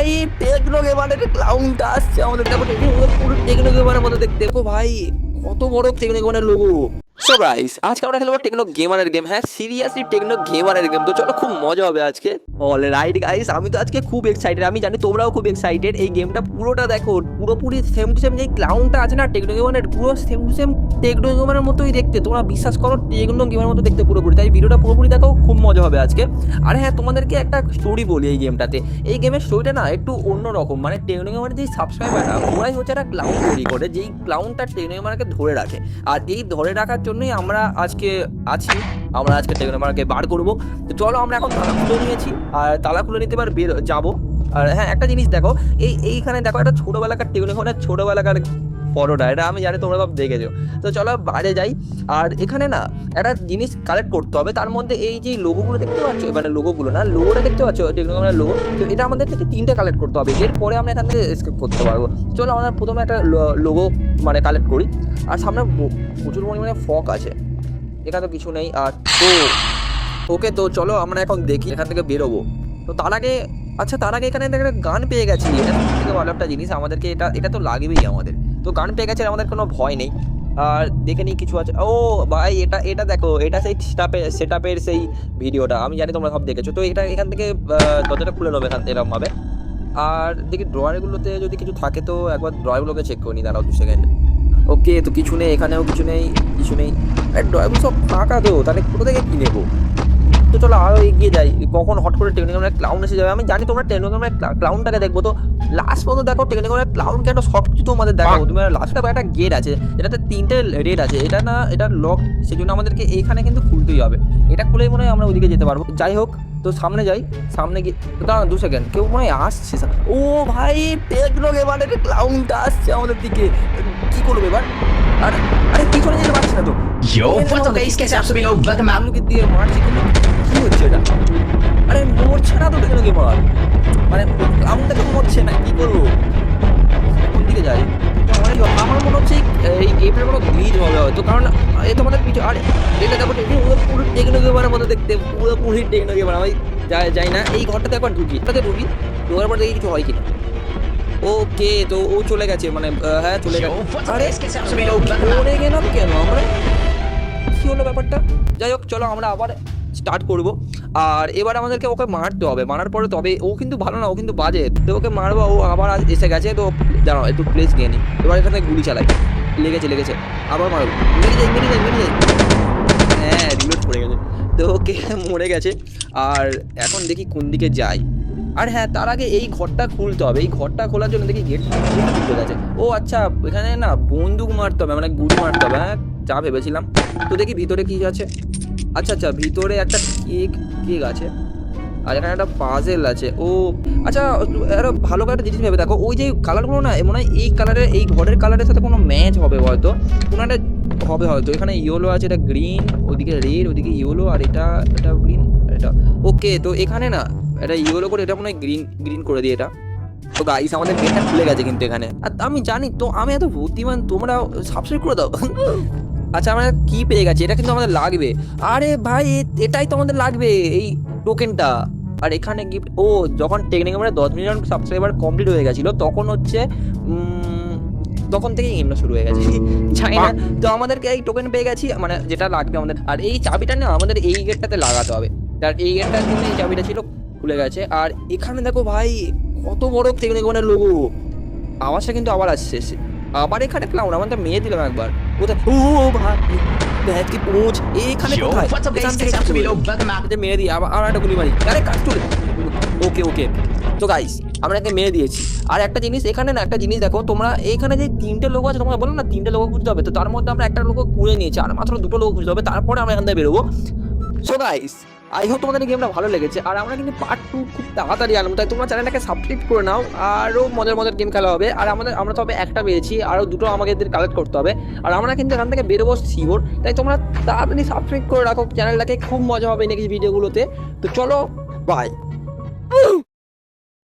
ভাই টেকনো গেমারের ক্লাউনটা আসছে আমাদের। দেখো পুরো টেকনো গেমারের মতো দেখতে। দেখো ভাই, কত বড় টেকনো গেমারের লোগো সো গাইস আজকে আমরা খেলব টেকনো গেমারের গেম হ্যাঁ সিরিয়াসলি টেকনো গেমারের গেম তো চলো খুব মজা হবে আজকে। অল রাইট গাইস আমি তো আজকে খুব এক্সাইটেড আমি জানি তোমরাও খুব এক্সাইটেড এই গেমটা পুরোটা দেখো, পুরোপুরি সেম টু সেম যে ক্লাউনটা আছে না টেকনো গেমারের পুরো সেম টু সেম টেকনো গেমারের মতোই দেখতে। তোমরা বিশ্বাস করো টেকনো গেমারের মতো দেখতে পুরোপুরি। তাই ভিডিওটা পুরোপুরি দেখো, খুব মজা হবে আজকে। আর হ্যাঁ তোমাদেরকে একটা স্টোরি বলি এই গেমটাতে এই গেমের স্টোরিটা না একটু অন্যরকম। মানে টেকনো গেমারের যে সাবস্ক্রাইবারটা ওরাই হচ্ছে একটা ক্লাউন তৈরি করে। যেই ক্লাউনটা টেকনো গেমারকে ধরে রাখে। আর এই ধরে রাখার জন্যই আমরা আজকে আছি। আমরা আজকে টেকনো গেমারকে বার করব। তো চলো আমরা এখন তালা খুলে নিয়েছি। আর তালা খুলে নিতে পার বের যাব। আর হ্যাঁ একটা জিনিস দেখো, এই এইখানে দেখো, একটা ছোটোবেলাকার টেকনো গেমারের ছোটোবেলাকার পরোটা, এটা আমি জানি তোমরা সব দেখেছ। তো চলো বাইরে যাই। আর এখানে না একটা জিনিস কালেক্ট করতে হবে। তার মধ্যে এই যে লোগোগুলো দেখতে পাচ্ছ মানে লোগোগুলো না লোগোটা দেখতে পাচ্ছ? টেকনোগ্রামের লোগো তো এটা আমাদের থেকে তিনটে কালেক্ট করতে হবে। এরপরে আমরা এখান থেকে স্কেপ করতে পারব। চলো আমরা প্রথমে একটা লোগো মানে কালেক্ট করি। আর সামনে প্রচুর পরিমাণে ফক আছে। এখানে তো কিছু নেই। আর তো, ওকে তো চলো আমরা এখন দেখি, এখান থেকে বেরোবো। তো তার আগে আচ্ছা তার আগে এখানে একটা গান পেয়ে গেছি। এটা থেকে ভালো একটা জিনিস। আমাদেরকে এটা এটা তো লাগবেই আমাদের। তো গান পেয়ে গেছে, আমাদের কোনো ভয় নেই। আর দেখে নিই কিছু আছে। ও ভাই, এটা এটা দেখো, এটা সেই সেটাপের সেটাপের সেই ভিডিওটা। আমি জানি তোমরা সব দেখেছ। তো এটা এখান থেকে দরজাটা খুলে নেবে এখান এরকমভাবে আর দেখি ড্রয়ারগুলোতে যদি কিছু থাকে তো একবার ড্রয়ারগুলোকে চেক করে নিই। দাঁড়াও দু সেকেন্ড ওকে, তো কিছু নেই, এখানেও কিছু নেই কিছু নেই। ড্রয়ারগুলো সব ফাঁকা তো, তাহলে কোথা থেকে কী নেব? চলো আরও এগিয়ে যাই। কখন হট করে টেকনিক্যামের ক্লাউন এসে যাবে? আমি জানি তোমরা টেকনিক্যামের ক্লাউনটাকে দেখব। তো লাস্ট পর্যন্ত দেখো টেকনিক্যামের ক্লাউন কেন সব কিছু তোমাদের দেখাবো। তুমি লাস্টে একটা গেট আছে। এটাতে তিনটে রেড আছে। এটা না এটা লক সেই জন্য আমাদেরকে এখানে কিন্তু খুলতেই হবে। এটা খুলেই মনে হয় আমরা ওদিকে যেতে পারব। যাই হোক তো সামনে যাই সামনে গিয়ে দাঁড়া দু সেকেন্ড কেউ মানে আসছে ও ভাই টেকনো এবার একটা ক্লাউনটা আসছে আমাদের দিকে। কী করবে এবার? আরে আরে কি করে যেতে পারছি না তো? Yo, what's up guys? Catch দিয়ে মারছি কিন্তু কী হচ্ছে এটা? আরে মরছে না তো টেকনো দেখতে যাই না। এই ঘরটাতে তাতে দেখি কিছু হয় তো ও চলে গেছে মানে হ্যাঁ চলে গেছে। কেন হলো ব্যাপারটা? যাই হোক, চলো আমরা আবার স্টার্ট আর এবার আমাদেরকে ওকে মারতে হবে। মারার পরে তবে ও কিন্তু ভালো না, ও কিন্তু বাজে। তো ওকে মারবো, ও আবার এসে গেছে, তো দাঁড়াও, একটু প্লেস গিয়ে নিই। এবার এখানে গুলি চালাই। লেগেছে লেগেছে। আবার মারবো মেরে যাই মেরে যাই মেরে যাই। হ্যাঁ রিলোড পড়ে গেছে। তো ওকে মরে গেছে। আর এখন দেখি কোন দিকে যাই। আর হ্যাঁ তার আগে এই ঘরটা খুলতে হবে। এই ঘরটা খোলার জন্য দেখি গেট খুলে গেছে ও আচ্ছা এখানে না বন্দুক মারতে হবে মানে গুলি মারতে হবে হ্যাঁ? যা ভেবেছিলাম। তো দেখি ভিতরে কি আছে? আচ্ছা আচ্ছা ভিতরে একটা কেক কেক আছে। আর এখানে একটা পাজেল আছে। ও আচ্ছা আরও ভালো করে একটা জিনিস ভেবে দেখো, ওই যে কালারগুলো না মনে হয় এই কালারের এই ঘরের কালারের সাথে কোনো ম্যাচ হবে হয়তো। কোনো একটা হবে হয়তো। এখানে ইয়েলো আছে, এটা গ্রিন ওদিকে রেড ওদিকে ইয়েলো আর এটা এটা গ্রিন এটা ওকে তো এখানে না, এটা ইয়েলো করে, এটা মনে হয় গ্রিন গ্রিন করে দিই এটা। তো গাইস আমাদের গেটটা খুলে গেছে কিন্তু এখানে। আর আমি জানি তো, আমি এত বুদ্ধিমান, তোমরা সাবস্ক্রাইব করে দাও। আচ্ছা আমরা কি পেয়ে গেছি? এটা কিন্তু আমাদের লাগবে। আরে ভাই এটাই তো আমাদের লাগবে, এই টোকেনটা আর এখানে গিফট ও যখন টেকনিক আমরা দশ মিলিয়ন সাবস্ক্রাইবার কমপ্লিট হয়ে গেছিল তখন হচ্ছে তখন থেকেই গেমটা শুরু হয়ে গেছে। জানি না। তো আমাদেরকে এই টোকেন পেয়ে গেছি মানে যেটা লাগবে আমাদের। আর এই চাবিটা না আমাদের এই গেটটাতে লাগাতে হবে। আর এই গেটটার জন্য এই চাবিটা ছিল খুলে গেছে। আর এখানে দেখো ভাই কত বড় টেকনিক মানে লোগো আওয়াজটা কিন্তু আবার আসছে। আবার এখানে ক্লাউন আমার আমাদের মেয়ে দিলাম একবার। কোথায়? ও ভাই আবার একটা আরে ওকে ওকে। গাইস দিয়েছি। আর একটা জিনিস এখানে না একটা জিনিস দেখো তোমরা এখানে যে তিনটে লোক আছে না তিনটে খুঁজতে হবে। তো তার মধ্যে আমরা একটা নিয়েছি আর দুটো লোক খুঁজতে হবে। তারপরে আমরা এখান থেকে বেরোবো। সো গাইস আই হোক তোমাদের এই গেমটা ভালো লেগেছে। আর আমরা কিন্তু পার্ট টু খুব তাড়াতাড়ি আনব, তাই তোমরা চ্যানেলটাকে সাবস্ক্রাইব করে নাও, আরও মজার মজার গেম খেলা হবে। আর আমাদের, আমরা তবে একটা পেয়েছি, আরও দুটো আমাকে কালেক্ট করতে হবে। আর আমরা কিন্তু এখান থেকে বেরোবো শিওর, তাই তোমরা তাড়াতাড়ি সাবস্ক্রাইব করে রাখো চ্যানেলটাকে খুব মজা হবে নেক্সট ভিডিওগুলোতে তো চলো বাই